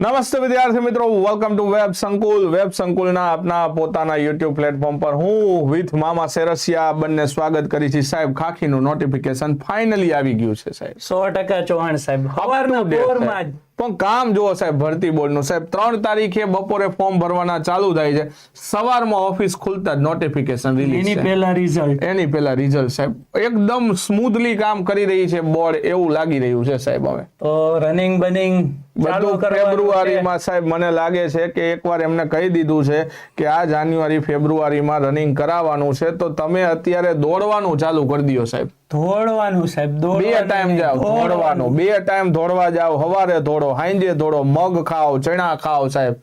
નમસ્તે વિદ્યાર્થી મિત્રો welcome to web Sankul web સંકુલના આપના પોતાના યુટ્યુબ પ્લેટફોર્મ પર હું વિથ મામા સેરસિયા બંને સ્વાગત કરી છે. સાહેબ ખાખીનું નોટિફિકેશન ફાઇનલી આવી ગયું છે સાહેબ. સો ટકા ચૌહાણ સાહેબ. સવારના પોરમાં પણ કામ જુઓ સાહેબ ભરતી બોર્ડનું. સાહેબ ત્રણ તારીખે બપોરે ફોર્મ ભરવાના ચાલુ થાય છે. સવારમાં ઓફિસ ખુલતા જ નોટિફિકેશન એની રિલીઝ એની પહેલા રિઝલ્ટ એની પેલા રિઝલ્ટ સાહેબ. એકદમ સ્મૂથલી કામ કરી રહી છે બોર્ડ એવું લાગી રહ્યું છે સાહેબ હવે. તો રનિંગ બનિંગ બધું છે. ફેબ્રુઆરીમાં સાહેબ મને લાગે છે કે એકવાર એમને કહી દીધું છે કે આ જાન્યુઆરી ફેબ્રુઆરીમાં રનિંગ કરાવવાનું છે તો તમે અત્યારે દોડવાનું ચાલુ કરી દો સાહેબ. દોડવાનું સાહેબ બે ટાઈમ જાવ દોડવાનું. બે ટાઈમ દોડવા જાઓ હવારે દોડો સાંજે દોડો મગ ખાઓ ચણા ખાઓ સાહેબ.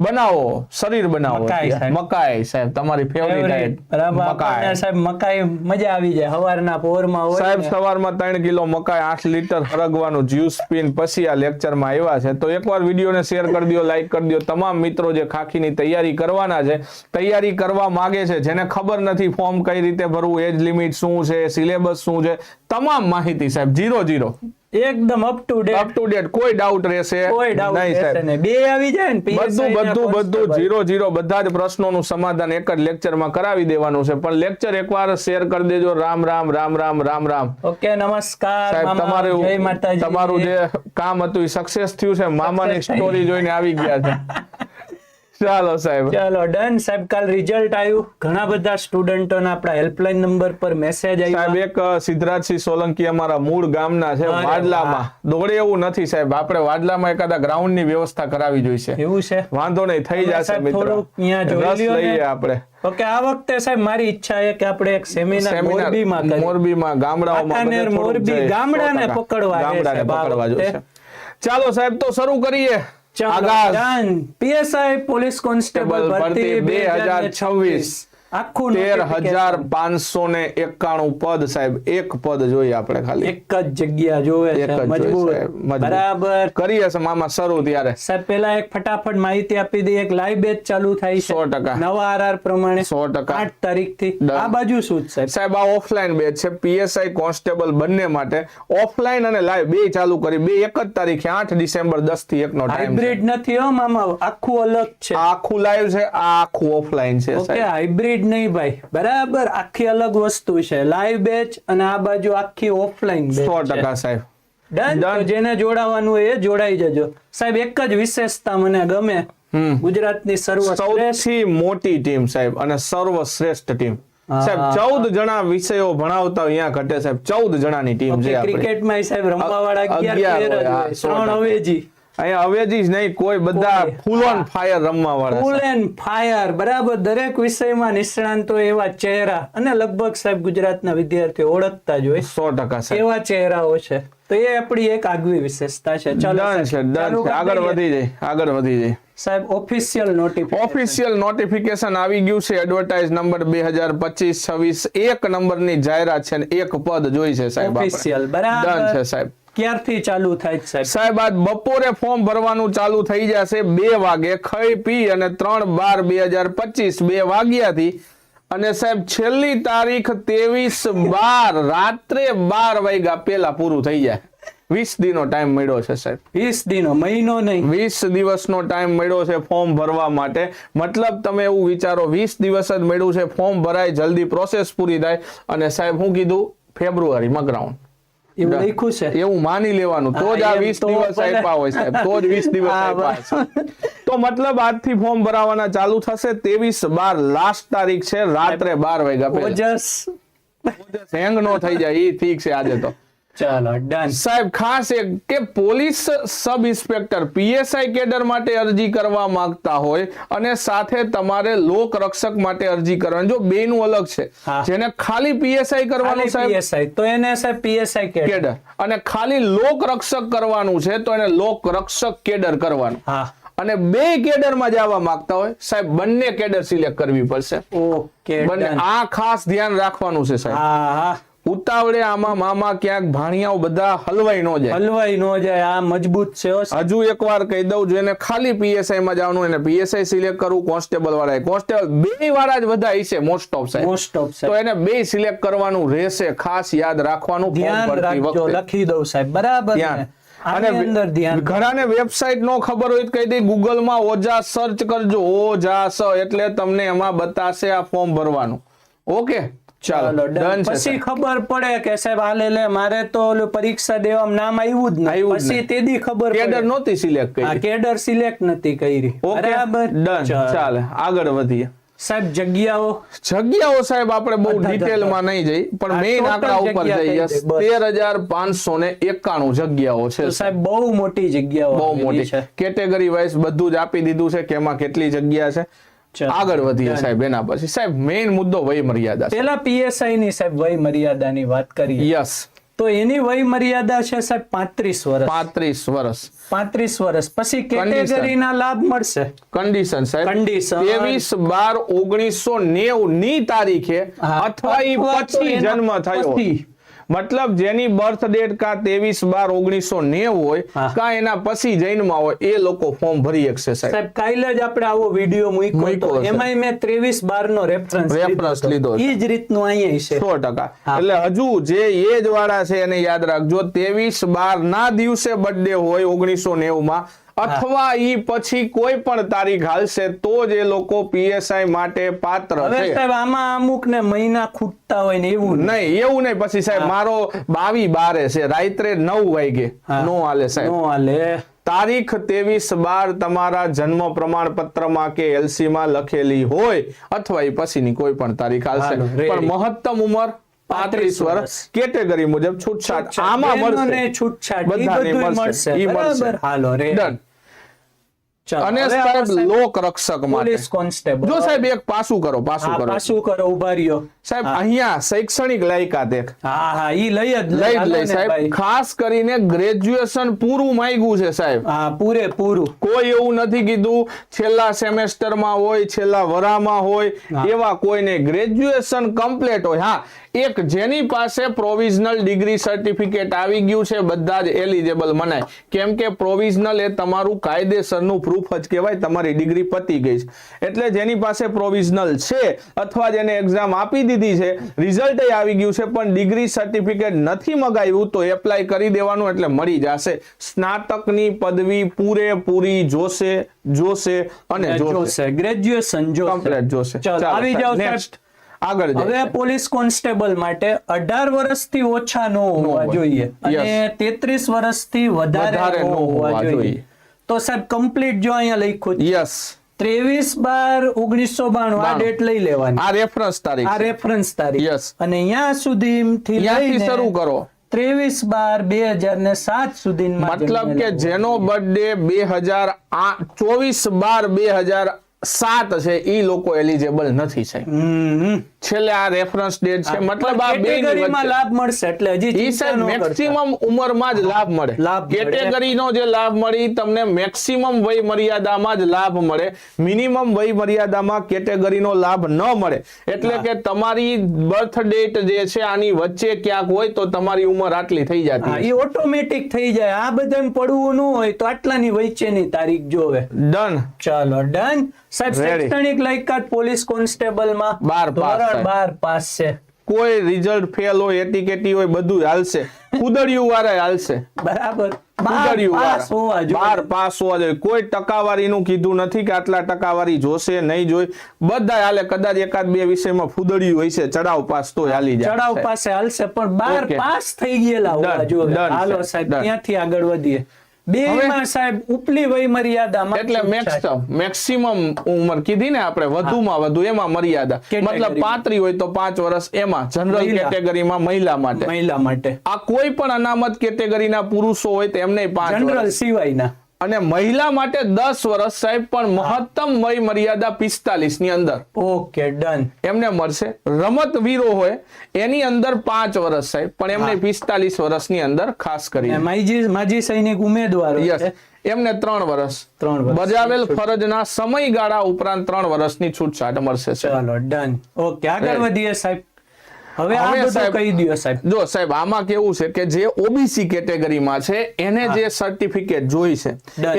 બનાવો શરીર બનાવો મકાઈ સાહેબ. તમારી ફેવરિટ. બરાબર મકાઈ સાહેબ મકાઈ મજા આવી જાય સવારના પોરમાં હોય સાહેબ. સવારમાં ત્રણ કિલો મકાઈ આઠ લીટર હરગવાનું જ્યુસ પીન પછી આ લેક્ચરમાં આવ્યા છે તો એકવાર વિડીયોને શેર કરી દો લાઈક કરી દો તમામ મિત્રો જે ખાખીની તૈયારી કરવાના છે તૈયારી કરવા માંગે છે જેને ખબર નથી ફોર્મ કઈ રીતે ભરવું એજ લિમિટ શું છે સિલેબસ શું છે તમામ માહિતી સાહેબ જીરો જીરો એકદમ up to up to date કોઈ ડાઉટ રહેશે કોઈ ડાઉટ નહીં રહેશે નહીં. બે આવી જાય ને બધું બધું બધું જીરો જીરો બધા જ પ્રશ્નોનું સમાધાન એક જ લેક્ચરમાં કરાવી દેવાનું છે. પણ લેક્ચર એકવાર શેર કરી દેજો. રામ રામ રામ રામ રામ રામ. ઓકે નમસ્કાર સાહેબ તમારું જય માતાજી. તમારું જે કામ હતું એ સક્સેસ થયું છે. મામાની સ્ટોરી જોઈને આવી ગયા છે. ચાલો સાહેબ. ચાલો ડન. સાહેબ કાલ રિઝલ્ટ આવ્યું ઘણા બધા સ્ટુડન્ટોના આપણા હેલ્પલાઇન નંબર પર મેસેજ સાહેબ એક સિદ્ધરાજસિંહ સોલંકી અમારા મૂળ ગામના છે વાડલામાં. દોડે એવું નથી સાહેબ. આપણે વાડલામાં એકાદા ગ્રાઉન્ડની વ્યવસ્થા કરાવી જોઈશે. એવું છે? વાંધો નહીં થઈ જશે મિત્રો. રસ લઈએ આપણે. ઓકે આ વખતે સાહેબ મારી ઈચ્છા છે કે આપણે એક સેમિનાર મોરબીમાં મોરબીમાં ગામડાઓમાં મોરબી, જઈએ. ગામડાને 100%. પકડવા ગામડાને પકડવા વખતે. ચાલો સાહેબ તો શરૂ કરીએ. પીએસઆઈ પોલીસ કોન્સ્ટેબલ ભરતી ભરતી 2026. આખું તેર હજાર પાંચસો ને એકાણું પદ સાહેબ એક પદ જોઈએ આપણે ખાલી. એક જ જગ્યા જોવે મજબૂત. બરાબર. કરીએ છે મામા શરૂ ત્યારે. સાહેબ પેલા એક ફટાફટ માહિતી આપી દઈએ એક લાઈવ બેચ ચાલુ થાય છે. 100%. નવા આરઆર પ્રમાણે સો ટકા. આઠ તારીખથી આ બાજુ શું સાહેબ? સાહેબ આ ઓફલાઈન બેચ છે. પીએસઆઈ કોન્સ્ટેબલ બંને માટે ઓફલાઈન અને લાઈવ બે ચાલુ કરી. બે એક જ તારીખે આઠ ડિસેમ્બર દસથી એક નો ટાઈમ હાઇબ્રિડ નથી હો મામા આખું અલગ છે. આખું લાઈવ છે આ આખું ઓફલાઈન છે ઓકે સાહેબ. હાઇબ્રિડ નહીં ભાઈ. બરાબર આખી અલગ વસ્તુ છે. લાઈવ બેચ અને આ બાજુ આખી ઓફલાઈન સો ટકા સાહેબ. ડન જેને જોડાવાનું એ જોડાઈ જજો. સાહેબ એક જ વિશેષતા મને ગમે. ગુજરાતની સૌથી મોટી ટીમ સાહેબ અને સર્વશ્રેષ્ઠ ટીમ. સાહેબ ચૌદ જણા વિષયો ભણાવતા અહીંયા ઘટે સાહેબ. ચૌદ જણાની ટીમ છે ક્રિકેટમાં સાહેબ રમવા વાળા અગિયાર જ ત્રણ અવેજી. અહીંયા અવેજી જ નહીં કોઈ બધા ફૂલ ઓન ફાયર રમવા વાળા ફૂલ એન્ડ ફાયર બરાબર. દરેક વિષયમાં નિષ્ણાંતો એવા ચહેરા. અને લગભગ સાહેબ ગુજરાતના વિદ્યાર્થીઓ ઓળખતા જ હોય. સો ટકા એવા ચહેરાઓ છે. તો એ આપણી એક આગવી વિશેષતા છે. ચાલો છે આગળ વધી જાય આગળ વધી જાય સાહેબ ઓફિશિયલ નોટિફિકેશન ઓફિશિયલ નોટિફિકેશન આવી ગયું છે. એડવર્ટાઇઝ નંબર બે હજાર પચીસ છવ્વીસ એક નંબરની જાહેરાત છે અને એક પદ જોઈ છે સાહેબ. ઓફિશિયલ ડન છે સાહેબ. ક્યારથી ચાલુ થાય છે? સાહેબ સાહેબ આજ બપોરે ફોર્મ ભરવાનું ચાલુ થઈ જશે બે વાગે. ખાઈ પી અને ત્રણ બાર બે હજાર પચીસ બે વાગ્યાથી. અને સાહેબ છેલ્લી તારીખ ત્રેવીસ બાર રાત્રે બાર વાગ્યા પેલા પૂરું થઈ જાય. વીસ દિનો ટાઈમ મળ્યો છે સાહેબ. વીસ દિનો મહિનો નહીં. વીસ દિવસનો ટાઈમ મળ્યો છે ફોર્મ ભરવા માટે. મતલબ તમે એવું વિચારો વીસ દિવસ જ મળ્યું છે ફોર્મ ભરાય જલ્દી પ્રોસેસ પૂરી થાય. અને સાહેબ હું કીધું ફેબ્રુઆરીમાં ગ્રાઉન્ડ એવું લખ્યું છે? એવું માની લેવાનું. તો જ આ વીસ દિવસ આપ્યા હોય સાહેબ. તો જ વીસ દિવસ આપ્યા તો મતલબ આજથી ફોર્મ ભરાવાના ચાલુ થશે ત્રેવીસ બાર લાસ્ટ તારીખ છે રાત્રે બાર વાગ્યા પહેલા. ઓજસ. હેંગ નો થઈ જાય એ ઠીક છે આજે તો. ચાલો ડન સાહેબ ખાસ એક કે police sub inspector PSI cadre માટે અરજી કરવા માંગતા હોય અને સાથે તમારે લોક રક્ષક માટે અરજી કરવાની. જો બે નું અલગ છે જેને ખાલી પીએસઆઈ કરવાનું સાહેબ? પીએસઆઈ તો એને સાહેબ પીએસઆઈ કેડર. અને ખાલી લોક રક્ષક કરવાનું છે તો એને લોક રક્ષક કેડર કરવાનું. હા. અને બે કેડરમાં જવા માંગતા હોય. સાહેબ બંને કેડર સિલેક્ટ કરવી પડશે. ઓકે બંને આ ખાસ ધ્યાન રાખવાનું છે સાહેબ. હા હા. ઉતાવળે આમાં મામા ક્યાંક ભાણિયાઓ બધા હલવાઈ નો જાય. હલવાઈ નો જાય આ મજબૂત છે હજુ હજુ એકવાર કહી દઉં જેને ખાલી પીએસઆઈ માં જવાનું એને પીએસઆઈ સિલેક્ટ કરવું કોન્સ્ટેબલ વાળા કોન્સ્ટેબલ બે વાળા જ બધા છે મોસ્ટ ઓફ સાહેબ. મોસ્ટ ઓફ તો એને બે સિલેક્ટ કરવાનું રહેશે ખાસ યાદ રાખવાનું ધ્યાન રાખજો લખી દઉં સાહેબ. બરાબર ને? ધ્યાન. અંદર ધ્યાન. ઘણાને વેબસાઇટ નો ખબર હોય કહી કહી દે ગૂગલમાં ઓજા સર્ચ કરજો. ઓજા સ એટલે તમને એમાં બતાશે આ ફોર્મ ભરવાનું. ઓકે ચાલો. ડન પછી ખબર પડે કે સાહેબ હાલે લે મારે તો ઓલું પરીક્ષા દેવામાં નામ આવ્યું જ નહીં પછી તેદી ખબર કેડર નહોતી સિલેક્ટ કરી. કેડર સિલેક્ટ નથી કરી. બરાબર? ડન. ચાલે. આગળ વધીએ. સાહેબ જગ્યાઓ? જગ્યાઓ સાહેબ આપણે બહુ ડિટેલમાં નહીં જઈ પણ મેઇન આંકડા ઉપર જઈએ. તેર હજાર પાંચસો ને એકાણું જગ્યાઓ છે સાહેબ. બહુ મોટી જગ્યાઓ બહુ મોટી. છે. કેટેગરી વાઇઝ બધું જ આપી દીધું છે કે એમાં કેટલી જગ્યા છે. આગળ વધીએ સાહેબ એના પછી. સાહેબ મેઇન મુદ્દો વય મર્યાદા પેલા પીએસઆઈ ની સાહેબ વય મર્યાદાની વાત કરીએ. યસ તો એની વય મર્યાદા છે સાહેબ પાંત્રીસ વર્ષ. પાંત્રીસ વર્ષ. પાંત્રીસ વર્ષ. પછી. કેટેગરીના લાભ મળશે? કન્ડિશન સાહેબ. કન્ડિશન ત્રેવીસ બાર ઓગણીસો નેવું ની તારીખે અથવા પછી જન્મ થયો. મતલબ જેની બર્થ ડેટ કા ત્રેવીસ બાર ઓગણીસો નેવું હોય કા એના પછી જન્મમાં હોય એ લોકો ફોર્મ ભરી શકશે સાહેબ. કાલે જ આપણે આવો વીડિયો મૂક્યો. એમાંય મેં ત્રેવીસ બાર નો રેફરન્સ રેફરન્સ લીધો એ જ રીતનું અહીંયા છે. સો ટકા. એટલે હજુ જે એજ વાળા છે એને યાદ રાખજો ત્રેવીસ બાર ના દિવસે બર્થડે હોય ઓગણીસો નેવું માં અથવા ઈ પછી કોઈ પણ તારીખ હાલશે તો જ એ લોકો પીએસઆઈ માટે પાત્ર છે. સાહેબ આમાં અમુક ને મહિના ખૂટતા હોય ને એવું નહીં. એવું નહીં. પછી સાહેબ મારો બાવી બારે છે. રાત્રે નવ વાગે. નો હાલે સાહેબ. નો હાલે. તારીખ ત્રેવીસ બાર તમારા જન્મ પ્રમાણપત્રમાં કે એલસી માં લખેલી હોય અથવા એ પછીની કોઈ પણ તારીખ હાલશે. પણ મહત્તમ ઉંમર પાંત્રીસ વર્ષ. કેટેગરી મુજબ છૂટછાટ આમાં મળશે. છૂટછાટ. બધાને મળશે. હાલો રે અને સાહેબ લોક રક્ષક માટે. Police constable. જો સાહેબ એક પાસું કરો પાસું કરો. પાસું કરો ઊભા રહ્યો. સાહેબ અહીંયા શૈક્ષણિક લાયકાત એક. હા હા ઈ લઈ જ લઈ લઈ સાહેબ. ખાસ કરીને ગ્રેજ્યુએશન પૂરું માંગ્યું છે સાહેબ. હા પૂરે પૂરું. કોઈ એવું નથી કીધું છેલ્લા સેમેસ્ટરમાં હોય છેલ્લા વરામાં હોય. એવા કોઈને ગ્રેજ્યુએશન કમ્પ્લીટ હોય. હા એક જેની પાસે પ્રોવિઝનલ ડિગ્રી સર્ટિફિકેટ આવી ગયું છે બધા જ એલિજેબલ મનાય કેમ કે પ્રોવિઝનલ એ તમારું કાયદેસરનું પ્રૂફ જ કહેવાય તમારી ડિગ્રી પતી ગઈ છે. એટલે જેની પાસે પ્રોવિઝનલ છે અથવા જેને એક્ઝામ આપી દીધી છે રિઝલ્ટ આવી ગયું છે પણ ડિગ્રી સર્ટિફિકેટ નથી મગાવ્યું તો એપ્લાય કરી દેવાનું એટલે મળી જશે. સ્નાતકની પદવી પૂરેપૂરી જોશે જોશે અને જોશે. ગ્રેજ્યુએશન જોશે. કમ્પ્લીટ જોશે. આવી. સાહેબ આગળ હવે પોલીસ કોન્સ્ટેબલ માટે અઢાર વર્ષથી ઓછા ન હોવા જોઈએ અને તેત્રીસ વર્ષથી વધારે ન હોવા જોઈએ. તો સાહેબ કમ્પ્લીટ જો અહીંયા લખ્યું છે. યસ ત્રેવીસ બાર ઓગણીસો બાણું આ ડેટ લઈ લેવાની. આ રેફરન્સ તારીખ આ રેફરન્સ તારીખ. યસ અને અહીંયા સુધીથી લઈને શરૂ કરો. ત્રેવીસ બાર બે હજાર ને સાત સુધી મતલબ કે જેનો બર્થડે બે હજાર ચોવીસ બાર બે હજાર સાત છે એ લોકો એલિજેબલ નથી હમ. છેલ્લે આ રેફરન્સ ડેટ છે. મતલબ આ બે કેટેગરીમાં લાભ મળશે એટલે હજી ચિંતા ન. મેક્સિમમ ઉંમરમાં જ લાભ મળે. કેટેગરીનો જે લાભ મળી તમને મેક્સિમમ વય મર્યાદામાં જ લાભ મળે. મિનિમમ વય મર્યાદામાં કેટેગરીનો લાભ ન મળે. એટલે કે તમારી બર્થ ડેટ જે છે આની વચ્ચે ક્યાંક હોય તો તમારી ઉંમર આટલી થઈ જતી એ ઓટોમેટિક થઈ જાય. આ બધામાં પડવું ન હોય તો આટલાની વચ્ચેની તારીખ જોવે. ડન ચાલો ડન સાહેબ શૈક્ષણિક લાયકાત પોલીસ કોન્સ્ટેબલમાં બાર પાસ, સાહેબ. બાર પાસ છે. કોઈ રિઝલ્ટ ફેલ હોય એટીકેટી હોય બધું હાલશે. કુદડિયું વાળા હાલશે. બરાબર. બાર પાસ હોવા જોઈએ. કોઈ ટકાવારીનું કીધું નથી કે આટલા ટકાવારી જોશે નહીં જોઈ. બધા હાલે કદાચ એકાદ બે વિષયમાં ફૂદડિયું હોય છે ચડાવ પાસ તો હાલી જાય. ચડાવ પાસે હાલશે પણ બાર પાસ થઈ ગયેલા હોવા જોઈએ. હાલો સાહેબ. ત્યાંથી આગળ વધીએ. બે માં સાહેબ ઉપલી વય મર્યાદામાં એટલે મેક્સિમમ મેક્સિમમ ઉંમર કીધી ને આપણે વધુમાં વધુ એમાં મર્યાદા. મતલબ પાતરી હોય તો પાંચ વર્ષ એમાં જનરલ. કેટેગરીમાં મહિલા માટે. મહિલા માટે. આ કોઈ પણ અનામત કેટેગરીના પુરુષો હોય તો એમને પાંચ જનરલ સિવાયના. અને મહિલા માટે દસ વર્ષ સાહેબ પણ મહત્તમ વય મર્યાદા પિસ્તાલીસની અંદર. Okay done. એમને મળશે. રમતવીરો હોય એની અંદર પાંચ વર્ષ સાહેબ પણ એમને પિસ્તાલીસ વર્ષની અંદર ખાસ કરી માજી માજી સૈનિક ઉમેદવાર એમને ત્રણ વર્ષ. ત્રણ બજાવેલ ફરજના સમયગાળા ઉપરાંત ત્રણ વર્ષની છૂટછાટ મળશે. ચાલો ડન. ઓકે આગળ વધીએ સાહેબ. હવે આ બધું કહી દ્યો સાહેબ. જો સાહેબ આમાં કેવું છે કે જે ઓબીસી કેટેગરીમાં છે એને જે સર્ટિફિકેટ જોઈ છે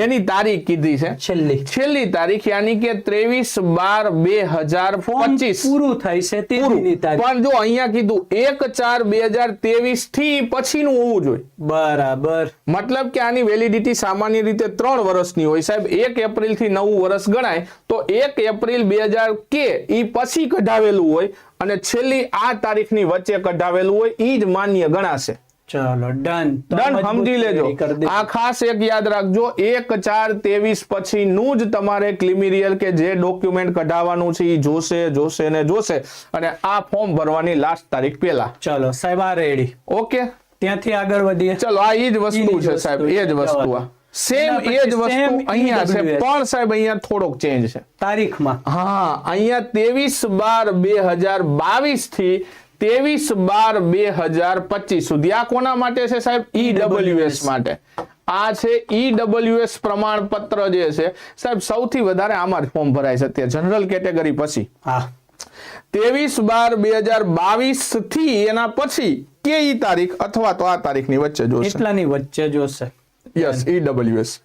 એની તારીખ કીધી છે. છેલ્લી. છેલ્લી તારીખ યાની કે ત્રેવીસ બાર બે હજાર ફોર્મ પચીસ. પૂરું થાય છે તેની તારીખ. પણ જો અહીંયા કીધું એક ચાર બે હજાર ત્રેવીસથી પછીનું હોવું જોઈએ. બરાબર. મતલબ કે આની વેલિડિટી સામાન્ય રીતે ત્રણ વર્ષની હોય. સાહેબ એક એપ્રિલથી નવું વર્ષ ગણાય તો એક એપ્રિલ બે હજાર કે ઈ પછી કઢાવેલું હોય. અને છેલ્લી આ તારીખની વચ્ચે કઢાવેલું હોય એ જ માન્ય ગણાશે. ચલો ડન. ડન સમજી લેજો. આ ખાસ એક યાદ રાખજો એક ચાર ત્રેવીસ પછીનું જ તમારે ક્લિમિરિયલ કે જે ડોક્યુમેન્ટ કઢાવવાનું છે એ જોશે જોશે ને જોશે. અને આ ફોર્મ ભરવાની લાસ્ટ તારીખ પહેલા. ચલો સાહેબ આ રેડી ઓકે? ત્યાંથી આગળ વધીએ. ચલો આ એ જ વસ્તુ છે સાહેબ એ જ વસ્તુ આ. સેમ એ જ વસ્તુ અહીંયા છે. પણ સાહેબ અહીંયા થોડોક ચેન્જ છે. તારીખમાં. હા અહીંયા ત્રેવીસ બાર બે હજાર બાવીસથી ત્રેવીસ બાર બે હજાર પચીસ સુધી. આ કોના માટે છે સાહેબ? ઈડબ્લ્યુએસ માટે. આ છે ઈડબ્લ્યુએસ પ્રમાણપત્ર જે છે. સાહેબ સૌથી વધારે આમાં જ ફોર્મ ભરાય છે અત્યારે જનરલ કેટેગરી પછી. હા. ત્રેવીસ બાર બે હજાર બાવીસથી એના પછી કે ઈ તારીખ અથવા તો આ તારીખની વચ્ચે જોશે? એટલાની વચ્ચે જોશે. યસ ઈડબ્લ્યુએસ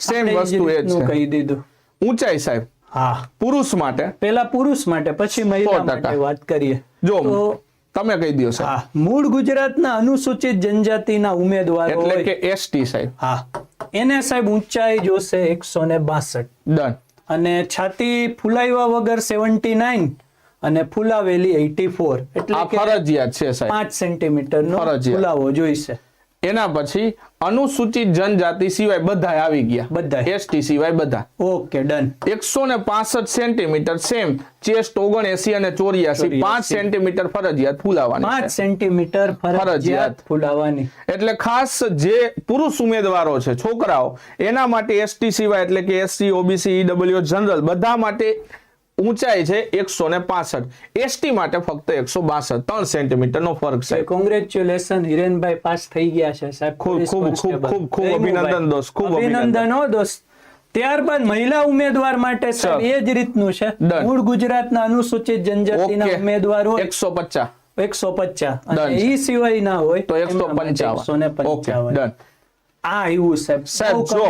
સેમ વસ્તુ એ છે. કહી દીધું. ઊંચાઈ સાહેબ. હા. પુરુષ માટે. પેલા પુરુષ માટે પછી મહિલા માટે વાત કરીએ. જો તમે કહી દો સાહેબ. મૂળ ગુજરાતના અનુસૂચિત જનજાતિના ઉમેદવારો એટલે કે એસટી સાહેબ. હા. એને સાહેબ ઊંચાઈ જોશે એકસો ને બાસઠ. ડન અને છાતી ફૂલાવ્યા વગર સેવન્ટી નાઇન અને ફૂલાવેલી એટી ફોર. એટલે ફરજિયાત છે સાહેબ. પાંચ સેન્ટીમીટર નો ફૂલાવો જોઈશે. એના પછી અનુસૂચિત જનજાતિ સિવાય બધા આવી ગયા. બધા એસટી સિવાય બધા. Okay done. એકસો ને પાસઠ સેન્ટીમીટર સેમ ચેસ્ટ ઓગણએસી અને ચોર્યાસી. ચોર્યાસી. પાંચ સેન્ટીમીટર ફરજિયાત ફૂલાવાની પાંચ સેન્ટીમીટર ફરજિયાત. ફૂલાવાની. એટલે ખાસ જે પુરુષ ઉમેદવારો છે છોકરાઓ એના માટે એસટી સિવાય એટલે કે એસસી ઓબીસી ઈડબ્લ્યુ જનરલ બધા માટે ઊંચાઈ છે એકસો ને પાસઠ. એસટી માટે ફક્ત એકસો બાસઠ. ત્રણ સેન્ટીમીટર નો ફરક છે. કોંગ્રેચ્યુલેશન હિરેનભાઈ પાસ થઈ ગયા છે સાહેબ. ખૂબ, ખૂબ, ખૂબ, ખૂબ, ખૂબ અભિનંદન દોસ્ત, ખૂબ અભિનંદન દોસ્ત. ત્યારબાદ મહિલા ઉમેદવાર માટે એ જ રીતનું છે. મૂળ ગુજરાતના અનુસૂચિત જનજાતિના ઉમેદવારો એકસો પચાસ. એકસો પચાસ. ઈ સિવાય ના હોય તો એકસો એમના એકસો ને પંચાવન. પંચાવન આ આવ્યું સાહેબ સાહેબ જો.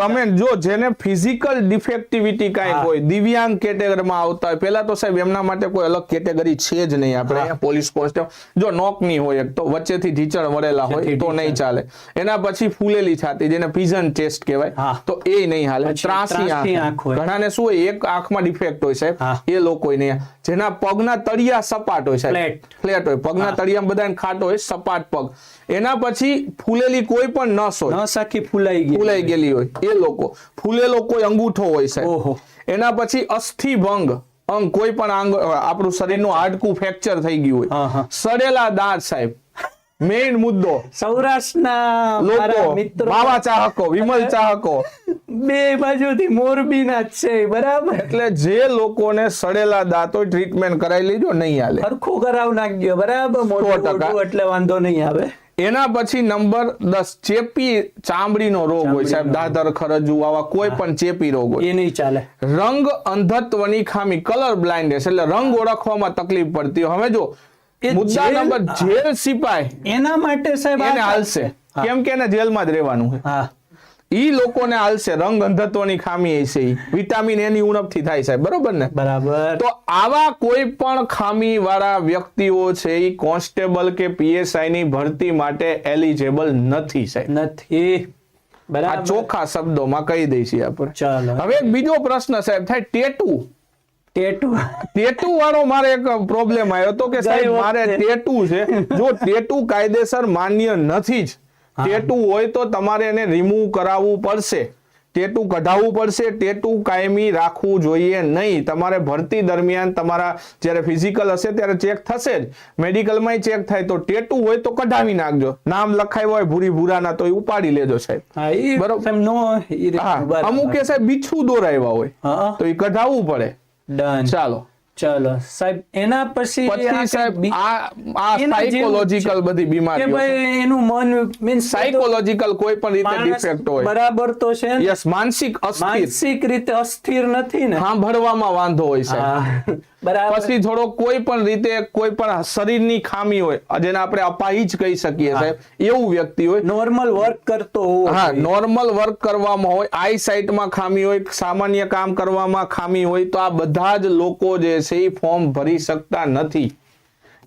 કમેન્ટ જો જેને ફિઝિકલ ડિફેક્ટિવિટી કાઈ હોય દિવ્યાંગ કેટેગરીમાં આવતા હોય પેલા તો સાહેબ એમના માટે કોઈ અલગ કેટેગરી છે જ નહીં. આપણે અહીંયા પોલીસ કોન્સ્ટેબલ જો નોકની હોય એક તો વચ્ચેથી ઢીચણ વળેલા હોય તો નહીં ચાલે. એના પછી ફૂલેલી છાતી જેને પીઝન ટેસ્ટ કહેવાય તો એ નહીં હાલે. ત્રાસી આંખ. આંખ ઘણાને શું હોય એક આંખમાં ડિફેક્ટ હોય સાહેબ. એ લોકો નહીં જેના પગના તળિયા સપાટ હોય સાહેબ. ફ્લેટ હોય. પગના તળિયા બધાને ખાટ હોય સપાટ પગ. એના પછી ફૂલેલી કોઈ પણ નસ હોય નસ આખી ફૂલાઈ ગઈ ફૂલાઈ ગયેલી હોય. એ લોકો. ફૂલેલો કોઈ અંગૂઠો હોય છે ઓહો. એના પછી અસ્થિ ભંગ અંગ કોઈ પણ અંગ આપણું શરીરનું હાડકું ફ્રેક્ચર થઈ ગયું હોય. સડેલા દાંત સાહેબ. મેઇન મુદ્દો. સૌરાષ્ટ્રના લોકો મિત્રો. બાવા ચાહકો વિમલ ચાહકો. બે બાજુથી મોરબીના જ છે બરાબર? એટલે જે લોકોને સડેલા દાંત ટ્રીટમેન્ટ કરાવી લેજો નહીં હાલે. સરખું કરાવ નાખજો બરાબર? મોટો. એટલે વાંધો નહીં આવે. એના પછી નંબર દસ ચેપી ચામડીનો રોગ હોય સાહેબ. દાદર ખરજુ આવા કોઈ પણ ચેપી રોગ હોય. એ નહીં ચાલે. રંગ અંધત્વની ખામી કલર બ્લાઇન્ડનેસ એટલે રંગ ઓળખવામાં તકલીફ પડતી હોય. હવે જો મુદ્દા નંબર જેલ સિપાઈ. એના માટે સાહેબ એને હાલશે. કેમ કે એને જેલમાં જ રહેવાનું હોય હા. ઈ લોકોને હાલશે રંગ અંધત્વની ખામી છે વિટામિન એની ઉણપથી થાય સાહેબ બરોબર ને? બરાબર. તો આવા કોઈ પણ ખામી વાળા વ્યક્તિઓ છે એ કોન્સ્ટેબલ કે પીએસઆઈ ની ભરતી માટે એલિજેબલ નથી સાહેબ. નથી. બરાબર. ચોખ્ખા શબ્દોમાં કહી દઈશી આપણે. ચાલો. હવે એક બીજો પ્રશ્ન સાહેબ થાય ટેટુ? ટેટુ. ટેટુ વાળો મારે એક પ્રોબ્લેમ આવ્યો હતો કે સાહેબ મારે ટેટુ છે. જો ટેટુ કાયદેસર માન્ય નથી જ ટેટુ હોય તો તમારે એને રિમૂવ કરાવવું પડશે. ટેટુ કઢાવવું પડશે. ટેટુ કાયમી રાખવું જોઈએ નહીં. તમારે ભરતી દરમિયાન તમારા જ્યારે ફિઝિકલ હશે ત્યારે ચેક થશે જ. મેડિકલમાં ચેક થાય. તો ટેટુ હોય તો કઢાવી નાખજો. નામ લખાયું હોય ભૂરી ભૂરાના તો એ ઉપાડી લેજો સાહેબ. બરોબર. અમુક. અમુકે સાહેબ બીછું દોરાવ્યા હોય. તો એ કઢાવવું પડે. ચાલો. ચાલો સાહેબ એના પછી સાહેબ આ આ સાયકોલોજીકલ બધી બીમારી બીમારીઓ ભાઈ એનું મન મીન્સ સાયકોલોજીકલ કોઈ પણ રીતે ડિફેક્ટ હોય. બરાબર તો છે યસ માનસિક અસ્થિર. માનસિક રીતે અસ્થિર નથી ને? સાંભળવામાં વાંધો હોય હા. બરાબર. પછી થોડો કોઈ પણ રીતે કોઈ પણ શરીરની ખામી હોય જેને આપણે અપાહિજ કહી શકીએ સાહેબ એવું વ્યક્તિ હોય. નોર્મલ વર્ક કરતો હા નોર્મલ વર્ક કરવામાં હોય આઈ સાઇટમાં ખામી હોય સામાન્ય કામ કરવામાં ખામી હોય તો આ બધા જ લોકો જે છે એ ફોર્મ ભરી શકતા નથી.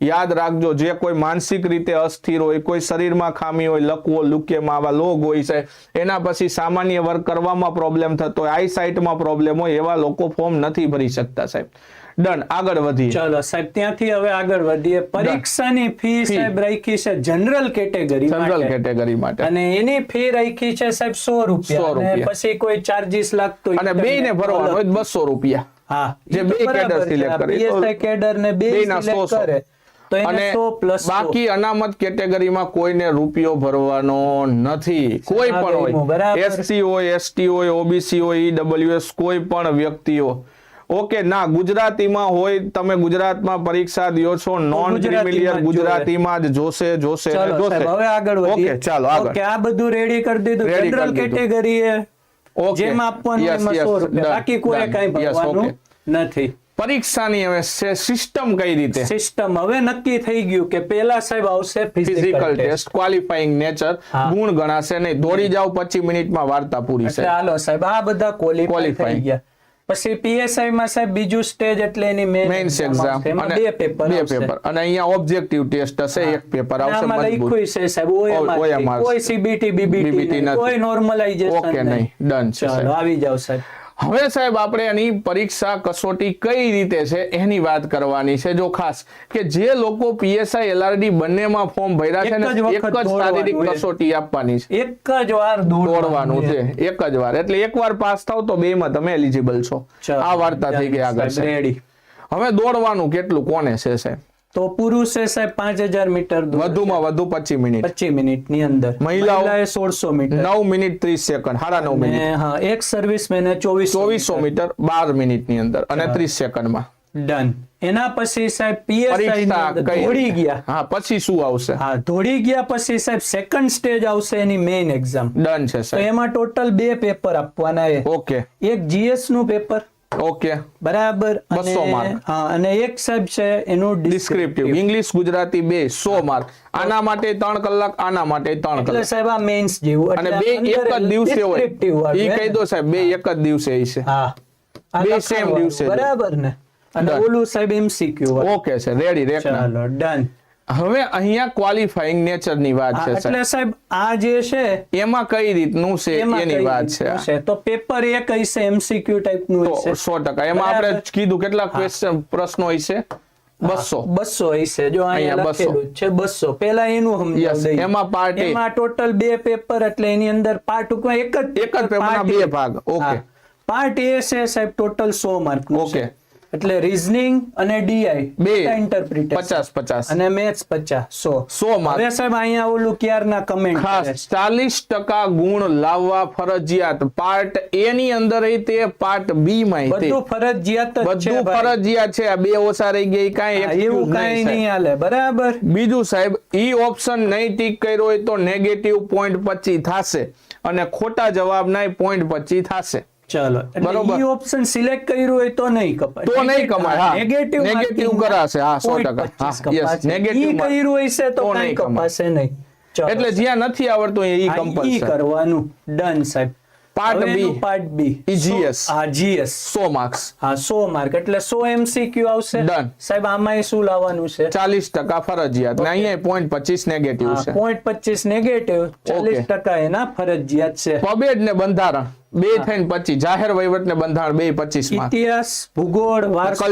યાદ રાખજો જે કોઈ માનસિક રીતે અસ્થિર હોય કોઈ શરીરમાં ખામી હોય લકવો લુકેમાં આવા લોગ હોય છે એના પછી સામાન્ય વર્ક કરવામાં પ્રોબ્લેમ થતો હોય આઈ સાઇટમાં પ્રોબ્લેમ હોય એવા લોકો ફોર્મ નથી ભરી શકતા સાહેબ. ડન આગળ વધીએ. ચલો સાહેબ ત્યાંથી હવે આગળ વધીએ. પરીક્ષાની ફી સાહેબ રાખી છે જનરલ કેટેગરી જનરલ કેટેગરી માટે. અને એની ફી રાખી છે સાહેબ સો રૂપિયા. 100 અને. પછી કોઈ ચાર્જીસ લાગતો અને બે ને ભરવાનું હોય બસો રૂપિયા. હા જે બે કેડર આ કરે. તો કેડર ને બે સિલેક્ટ કરે. અને 100 100. બાકી અનામત કેટેગરીમાં કોઈને રૂપિયો ભરવાનો નથી. કોઈ પણ હોય. એસસી હોય એસટી હોય ઓબીસી હોય ઈડબ્લ્યુએસ કોઈ પણ વ્યક્તિઓ ઓકે ના ગુજરાતીમાં હોય તમે ગુજરાતમાં પરીક્ષા દો છો નોન ક્રિમિલિયર ગુજરાતીમાં જ જોશે જોશે જોશે. હવે આગળ ઓકે ચાલો આગળ. ઓકે આ બધું રેડી કરી દીધું. જનરલ કેટેગરી એ. જેમ આપવાનું એમાં 100 રૂપિયા બાકી કોઈ કાઈ ભરવાનું નથી. પરીક્ષાની હવે સિસ્ટમ કઈ રીતે? સિસ્ટમ હવે નક્કી થઈ ગયું કે પેલા સાહેબ આવશે ફિઝિકલ ટેસ્ટ ક્વોલિફાઈંગ નેચર ગુણ ગણાશે નહીં. દોડી જાવ 25 મિનિટમાં વાર્તા પૂરી છે ચાલો સાહેબ આ બધા ક્વોલિફાઈ થઈ ગયા. પછી પીએસઆઈ માં સાહેબ બીજું સ્ટેજ એટલે એની મેઇન મેઇન્સ એક્ઝામ અને બે પેપર બે પેપર અને અહીંયા ઓબ્જેક્ટિવ ટેસ્ટ હશે એક પેપર આવશે મજબૂત. છે સાહેબ ઓએમઆર. કોઈ સીબીટી બીબીટી કોઈ નોર્મલાઇઝેશન ઓકે નહીં. ડન છે સાહેબ. આવી જાવ સાહેબ. હવે સાહેબ આપણે એની પરીક્ષા કસોટી કઈ રીતે છે એની વાત કરવાની છે. જો ખાસ કે જે લોકો પીએસઆઈ એલઆરડી બંનેમાં ફોર્મ ભર્યા છે એક ને જ એક જ શારીરિક કસોટી આપવાની છે. એક જ વાર દોડવાનું છે. એક જ વાર. એટલે એક વાર પાસ થાવ તો બે માં તમે એલિજિબલ છો. આ વાર્તા થઈ ગઈ આગળ રેડી હવે દોડવાનું કેટલું કોને છે સાહેબ? તો પુરુષે સાહેબ પાંચ હજાર મીટર વધુમાં વધુ પચીસ મિનિટ. પચીસ મિનિટની અંદર? મહિલાએ સોળસો મીટર. નવ મિનિટ ત્રીસ સેકન્ડ સાડા નવ મિનિટ. હા એક સર્વિસમેને ચોવીસ ચોવીસો મીટર. બાર મિનિટની અંદર અને ત્રીસ સેકન્ડમાં. ડન એના પછી સાહેબ પીએસઆઈ ધોડી દોડી ગયા. હા પછી શું આવશે? હા ધોડી ગયા પછી સાહેબ સેકન્ડ સ્ટેજ આવશે એની મેઇન એક્ઝામ ડન છે તો સાહેબ એમાં ટોટલ બે પેપર આપવાના છે ઓકે એક જીએસનું પેપર ઓકે. બરાબર. અને 200 હા અને એક સાહેબ છે એનું ડિસ્ક્રિપ્ટિવ ઇંગ્લિશ ગુજરાતી બે સો માર્ક આના માટે ત્રણ કલાક આના માટે ત્રણ કલાક. સાહેબ આ મેન્સ જેવું. અને બે એક જ દિવસે હોય. ઈ કહી દો સાહેબ બે એક જ દિવસે છે હા. બે સેમ દિવસે બરાબર ને? અને. ઓલું સાહેબ એમસીક્યુ ઓકે સર રેડી રેક ચાલો ડન હવે અહીંયા ક્વોલિફાઈંગ નેચરની વાત છે એટલે સાહેબ. આ જે છે એમાં કઈ રીતનું છે એની વાત છે? તો પેપર એક હશે એમસીક્યુ ટાઈપનું હશે. સો ટકા. એમાં આપણે કીધું કેટલા ક્વેશ્ચન પ્રશ્નો હશે બસો. બસો હશે જો અહીંયા અહીંયા 200. લખેલું છે બસો. પેલા એનું સમજાવી દઈએ. એમાં પાર્ટ. એમાં ટોટલ બે પેપર એટલે એની અંદર પાર્ટ એક જ એક જ પેપરના બે ભાગ. ઓકે પાર્ટ એ છે સાહેબ ટોટલ સો માર્ક ઓકે એટલે રીઝનિંગ અને ડીઆઈ બે. ઇન્ટરપ્રિટેશન પચાસ પચાસ. અને મેથ્સ પચાસ સો. સો હવે સાહેબ અહીંયા ઓલું ક્યારના કમેન્ટ ખાસ ચાલીસ ટકા ગુણ લાવવા ફરજિયાત. પાર્ટ એ ની અંદર તે પાર્ટ બી માં બધું ફરજિયાત બધું ફરજિયાત છે. આ બે ઓછા રહી ગઈ કાંઈ એવું કાંઈ નહીં નહીં હાલે. બરાબર. બીજું સાહેબ ઈ ઓપ્શન નહીં ટીક કર્યો હોય તો નેગેટિવ પોઈન્ટ પચી થશે. અને ખોટા જવાબ ના પોઈન્ટ પચી થશે. ચલો બરોબર. એટલે ઈ ઓપ્શન સિલેક્ટ કર્યું હોય તો નહીં કપાય તો નહીં કમાય, હા. નેગેટિવ નેગેટિવ કરાશે, હા, સો ટકા. હા, યસ નેગેટિવ ઈ કર્યું છે તો નહીં. કપાશે નહીં ચલો એટલે જ્યાં નથી આવડતું એ ઈ કમ્પલસરી કરવાનું ડન સાહેબ Part B part B part B. ઈ સો- GS. હા જીએસ સો માર્ક્સ હા સો માર્ક એટલે સો એમસીક્યુ આવશે? ડન સાહેબ આમાં શું લાવવાનું છે? ચાલીસ ટકા ફરજિયાત. ને અહીંયા પોઈન્ટ પચીસ નેગેટિવ છે. પોઈન્ટ પચીસ નેગેટિવ ચાલીસ Okay. ટકા એના ફરજિયાત છે. પબેડ ને બંધારણ. બે થઈને પચીસ. જાહેર વહીવટ ને બંધારણ બે પચીસ ઇતિહાસ ભૂગોળ વારસો.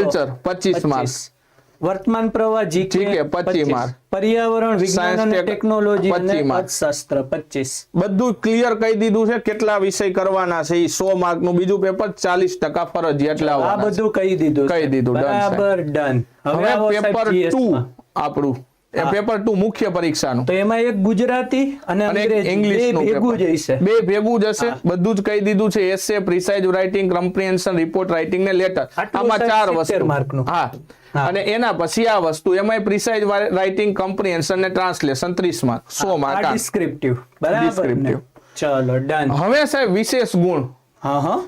પચીસ 25 mark. વર્તમાન પ્રવાહ જીકે 25. પર્યાવરણ વિજ્ઞાન અને ટેકનોલોજી અને અર્થશાસ્ત્ર પચીસ. બધું ક્લિયર કહી દીધું છે કેટલા વિષય કરવાના છે એ સો માર્કનું બીજું પેપર ચાલીસ ટકા ફરજિયાત આ બધું કહી દીધું કહી દીધું, બરાબર ડન હવે પેપર 2 આપણું. એ પેપર ટુ મુખ્ય પરીક્ષાનું. તો એમાં એક ગુજરાતી અને ઇંગ્લિશ ભેગું જ હશે. બે ભેગું જ હશે. બધું જ કહી દીધું છે. Essay precise writing comprehension report writing ને લેટર આમાં ચાર 70 વસ્તુ. માર્કનું. હા. અને એના પછી આ વસ્તુ એમાં પ્રિસાઇઝ રાઇટિંગ કમ્પ્રિહેન્શન ને ટ્રાન્સલેશન 30 માર્ક 100 આ માર્ક ડિસ્ક્રિપ્ટિવ બરાબર ડિસ્ક્રિપ્ટિવ ચલો ડન હવે સાહેબ વિશેષ ગુણ.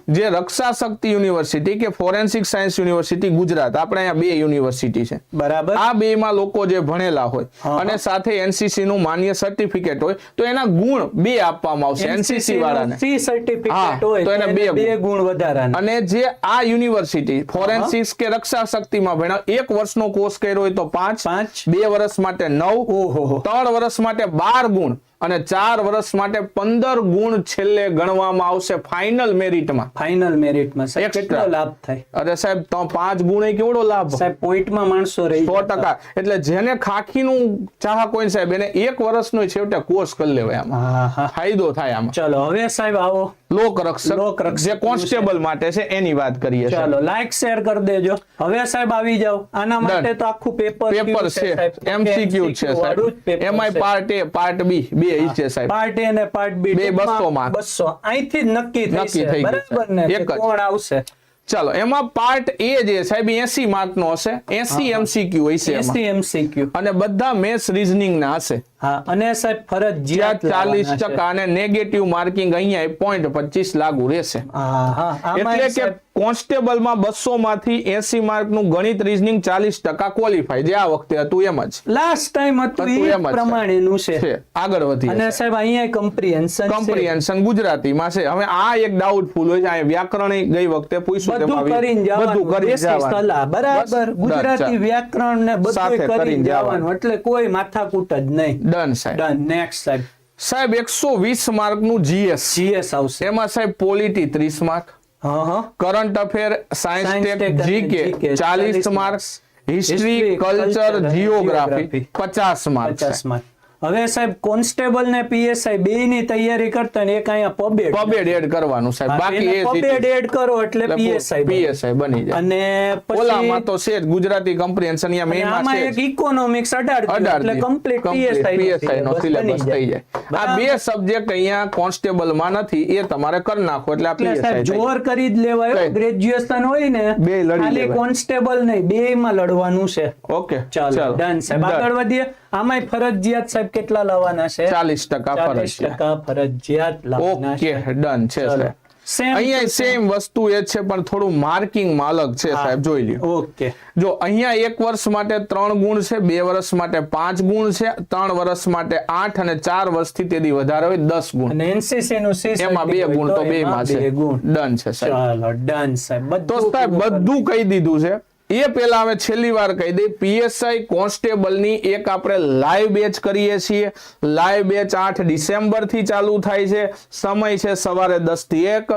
જે રક્ષા શક્તિ યુનિવર્સિટી કે ફોરેન્સિક સાયન્સ યુનિવર્સિટી ગુજરાત આપણે અહીંયા બે યુનિવર્સિટી છે. બરાબર. આ બે માં લોકો જે ભણેલા હોય અને સાથે એનસીસી નું માન્ય સર્ટિફિકેટ હોય તો એના ગુણ બે આપવામાં આવશે એનસીસી વાળાને. સી સર્ટિફિકેટ હોય તો એને બે બે ગુણ. વધારાના. અને જે આ યુનિવર્સિટી ફોરેન્સિક્સ કે રક્ષા શક્તિમાં ભણ્યા એક વર્ષનો કોર્સ કર્યો હોય તો પાંચ પાંચ. બે વર્ષ માટે નવ ઓહો. ત્રણ વર્ષ માટે બાર ગુણ. અને ચાર વર્ષ માટે પંદર ગુણ છેલ્લે ગણવામાં આવશે ફાઇનલ મેરિટમાં ફાઇનલ મેરિટમાં સાહેબ કેટલો લાભ થાય? અરે સાહેબ તો પાંચ ગુણ કેવડો લાભ? સાહેબ પોઈન્ટમાં માણસો રહી સો ટકા. એટલે જેને ખાખીનું ચાહક હોય સાહેબ એને એક વર્ષનો છેવટે કોર્સ કરી લેવાય આમાં. ફાયદો થાય આમાં. ચલો હવે સાહેબ આવો. લોક રક્ષક લોક રક્ષક જે કોન્સ્ટેબલ માટે છે એની વાત કરીએ ચાલો લાઈક શેર કરી દેજો. હવે સાહેબ આવી જાઓ. આના માટે તો આખું પેપર પેપર છે એમસીક્યુ છે સાહેબ. MI part A part B બે ઈ છે સાહેબ. પાર્ટ એ અને પાર્ટ બી બે 200 માં બસો. અહીંથી જ નક્કી થઈ છે. બરાબર ને? એક કોણ આવશે? ચાલો એમાં પાર્ટ એ જે સાહેબ એસી માર્ક નો હશે. એસી એમસીક્યુ હશે એમાં. એસટી એમસીક્યુ અને બધા મેથ્સ રીઝનિંગ ના હશે. હા અને સાહેબ ફરજિયાત જ્યાં ચાલીસ લાવવાના છે. ટકા અને નેગેટિવ માર્કિંગ અહીંયા પોઈન્ટ પચીસ લાગુ રહેશે. હા હા એટલે કે કોન્સ્ટેબલમાં બસો માંથી એસી માર્કનું ગણિત રીઝનિંગ ચાલીસ ટકા ક્વોલિફાય જે આ વખતે હતું એમ જ. લાસ્ટ ટાઈમ હતું એ. પ્રમાણેનું છે. આગળ વધી અને સાહેબ અહીંયા કમ્પ્રિહેન્શન કમ્પ્રિહેન્શન ગુજરાતીમાં છે. હવે આ એક ડાઉટફુલ હોય છે. આ વ્યાકરણ ગઈ વખતે પૂછ્યું બધું કરીને જવાનું. દેશી સલાહ. બરાબર. ગુજરાતી વ્યાકરણ ને બધું કરીને જવાનું. એટલે કોઈ માથાકૂટ જ નહીં. ડન સાહેબ. ડન નેક્સ્ટ સાહેબ. સાહેબ એકસો વીસ માર્કનું જીએસ જીએસ આવશે. એમાં સાહેબ પોલિટી ત્રીસ mark. Current affair science tech GK ચાલીસ 40 માર્ક્સ. હિસ્ટ્રી કલ્ચર જીઓગ્રાફી પચાસ માર્ક્સ પચાસ માર્ક હવે સાહેબ કોન્સ્ટેબલ ને પીએસઆઈ બે ની તૈયારી કરતા ને એક અહીંયા પબેડ પબેડ એડ કરવાનું સાહેબ. બાકી એ પબેડ એડ કરો એટલે પીએસઆઈ પીએસઆઈ બની જાય. અને ઓલામાં તો છે ગુજરાતી કમ્પ્રિહેન્શન અહીંયા મેઈનમાં છે એક ઇકોનોમિક્સ અઢાર થયું અઢાર એટલે દી. કમ્પ્લીટ પીએસઆઈ પીએસઆઈ નો સિલેબસ થઈ જાય. આ બે સબ્જેક્ટ અહીંયા કોન્સ્ટેબલમાં નથી એ તમારે કરી નાખો એટલે આ પીએસઆઈ જોર કરી જ લેવાય ગ્રેજ્યુએશન હોય ને બે લડી ખાલી કોન્સ્ટેબલ નહીં બે માં લડવાનું છે. ઓકે ચાલો ડન સાહેબ. આગળ વધીએ. આમાંય ફરજિયાત સાહેબ કેટલા લાવવાના છે? ચાલીસ ટકા ફરજિયાત. લાવવાના છે. ડન છે અહીંયા સેમ વસ્તુ એ છે પણ થોડું માર્કિંગ અલગ છે સાહેબ જોઈ લ્યો. ઓકે. જો અહીંયા એક વર્ષ માટે ત્રણ ગુણ છે બે વર્ષ માટે પાંચ ગુણ છે ત્રણ વર્ષ માટે આઠ અને ચાર વર્ષથી તેથી વધારે હોય દસ ગુણ. અને એનસીસી નું સી એમાં બે ગુણ તો બે માં છે. ગુણ. ડન છે સાહેબ. ચાલો ડન સાહેબ. તો બધું સાહેબ બધું કહી દીધું છે. એ પહેલા અમે છેલ્લી વાર કહી દઈએ પીએસઆઈ કોન્સ્ટેબલની એક આપણે લાઈવ બેચ કરીએ છીએ. લાઈવ બેચ આઠ ડિસેમ્બરથી ચાલુ થાય છે. સમય છે સવારે દસથી એક.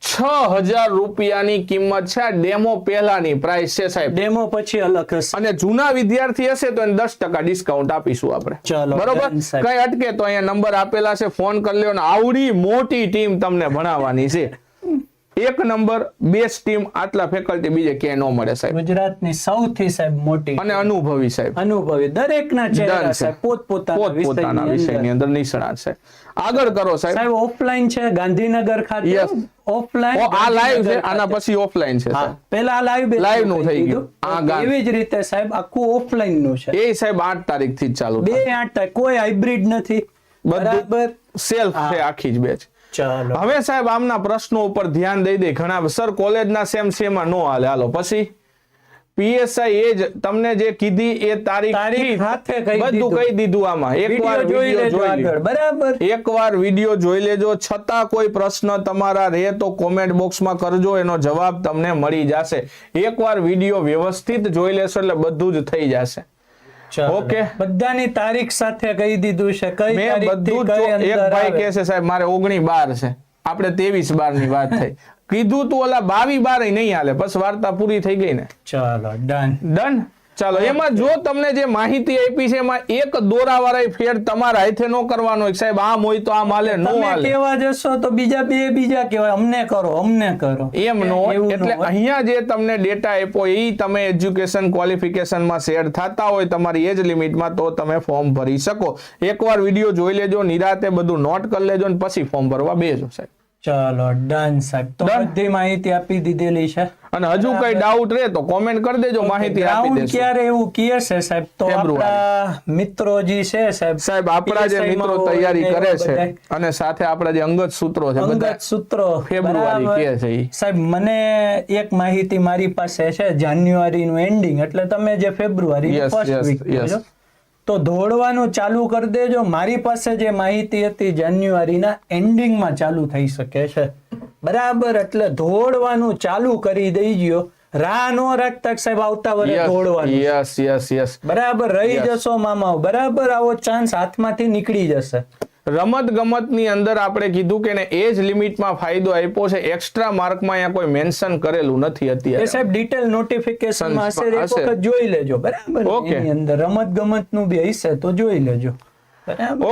છ હજાર રૂપિયાની કિંમત છે ડેમો પહેલાની પ્રાઇસ છે સાહેબ. ડેમો પછી અલગ હશે. અને જૂના વિદ્યાર્થી હશે તો એને દસ ટકા ડિસ્કાઉન્ટ આપીશું આપણે. ચાલો, બરોબર? કઈ અટકે તો અહીંયા નંબર આપેલા છે ફોન કરી લ્યો ને આવડી મોટી ટીમ તમને ભણાવવાની છે. એક નંબર બેસ્ટ ટીમ આટલા ફેકલ્ટી બીજે ક્યાંય ન મળે સાહેબ. ગુજરાતની સૌથી સાહેબ મોટી અને અનુભવી સાહેબ. અનુભવી. દરેકના ચહેરા સાહેબ. પોતપોતાના વિષયની અંદર. નિષ્ણાત છે આગળ કરો સાહેબ. સાહેબ ઓફલાઈન છે ગાંધીનગર ખાતે. ઓફલાઈન આ લાઈવ છે આના પછી ઓફલાઈન છે પેલા આ લાઈવ લાઈવનું થઈ ગયું. એવી જ રીતે સાહેબ આખું ઓફલાઈનનું છે. એ સાહેબ આઠ તારીખથી ચાલુ બે આઠ તારીખ. કોઈ હાઇબ્રિડ નથી. બરાબર. સેલ્ફ છે આખી જ બેચ ચાલો. હવે સાહેબ આમના પ્રશ્નો ઉપર ધ્યાન દઈ દે. ઘણા સર કોલેજના સેમ સેમાં નો હાલે. હાલો પછી? પીએસઆઈ એ જ તમને જે કીધી એ તારીખ બધું કહી દીધું આમાં. એકવાર વીડિયો જોઈ લેજો બરાબર. એકવાર વીડિયો જોઈ લેજો. છતાં કોઈ પ્રશ્ન તમારા રહે તો કોમેન્ટ બોક્સમાં કરજો. એનો જવાબ તમને મળી જશે. એકવાર વીડિયો વ્યવસ્થિત જોઈ લેશો એટલે બધું જ થઈ જશે. Okay. બધાની તારીખ સાથે કહી દીધું છે. કઈ મેં બધું એક ભાઈ. કહે છે સાહેબ મારે ઓગણી બાર છે. આપણે ત્રેવીસ બારની વાત થઈ. કીધું તું ઓલા બાવી બાર નહીં હાલે. બસ વાર્તા પૂરી થઈ ગઈ ને. ચાલો ડન ડન ચાલો એમાં જો તમને જે માહિતી આપી છે એમાં એક દોરાવાળા ફેર તમારા હાથે નો કરવાનો હોય સાહેબ આમ હોય તો આમ હાલે નો હાલે. કેવા જશો તો બીજા બે બીજા કહેવાય અમને કરો અમને કરો. એમ નો એટલે અહીંયા જે તમને ડેટા આપ્યો એ તમે એજ્યુકેશન ક્વોલિફિકેશનમાં શેર થતા હોય તમારી એજ લિમિટમાં તો તમે ફોર્મ ભરી શકો. એકવાર વીડિયો જોઈ લેજો નિરાતે બધું નોટ કરી લેજો ને પછી ફોર્મ ભરવા બેજો સાહેબ. ચલો ડન સાહેબ. તો બધી માહિતી આપી દીધેલી છે. અને હજુ કઈ ડાઉટ રહે તો કોમેન્ટ કરી દેજો માહિતી આપી દેજો ક્યારે એવું કહે છે સાહેબ? તો આપણા મિત્રો જે છે સાહેબ સાહેબ આપણા જે મિત્રો તૈયારી કરે છે અને સાથે આપણા જે અંગત સૂત્રો છે અંગત સૂત્રો. ફેબ્રુઆરી. કહે છે સાહેબ મને એક માહિતી મારી પાસે છે જાન્યુઆરી નું એન્ડિંગ એટલે તમે જે ફેબ્રુઆરી ફર્સ્ટ વીક. તો દોડવાનું ચાલુ કરી દેજો. મારી પાસે જે માહિતી હતી જાન્યુઆરીના એન્ડિંગમાં ચાલુ થઈ શકે છે. બરાબર એટલે દોડવાનું ચાલુ કરી દઈજો રાહ નો રાખતા સાહેબ આવતા વર્ષે દોડવાનું. Yes yes yes. બરાબર રહી જશો મામાઓ બરાબર આવો ચાન્સ હાથમાંથી નીકળી જશે. રમત ગમતની અંદર આપણે કીધું કે એજ લિમિટમાં ફાયદો આપ્યો છે. એક્સ્ટ્રા માર્કમાં અહીંયા કોઈ મેન્શન કરેલું નથી અત્યારે. સાહેબ ડિટેલ નોટિફિકેશન હશે એક વખત જોઈ લેજો. બરાબર. એની અંદર રમત ગમતનું બી હશે તો જોઈ લેજો.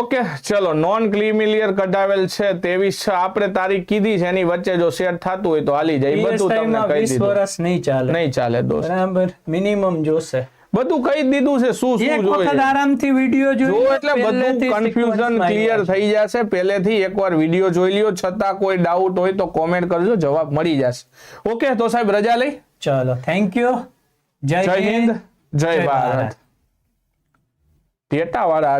ઓકે ચલો. નોન ક્લિમિલિયર કઢાવેલ છે ત્રેવીસ છ. આપણે તારીખ કીધી છે એની વચ્ચે જો શેર થતું હોય તો હાલી જાય. બધું તમને કહી દીધું. વર્ષ નહીં ચાલે. નહીં ચાલે દોસ્ત. બરાબર? મિનિમમ જોશે. બધું કહી દીધું છે શું એક વખત આરામથી વિડિયો જોઈ એટલે બધું કન્ફ્યુઝન ક્લિયર થઈ જશે પહેલેથી એકવાર વિડિયો જોઈ લ્યો છતાં કોઈ ડાઉટ હોય તો કોમેન્ટ કરજો જવાબ મળી જશે. ઓકે તો સાહેબ રજા લઈ? ચલો થેન્ક યુ જય હિન્દ. જય ભારત. ભારત. ટેટા વાળા આવી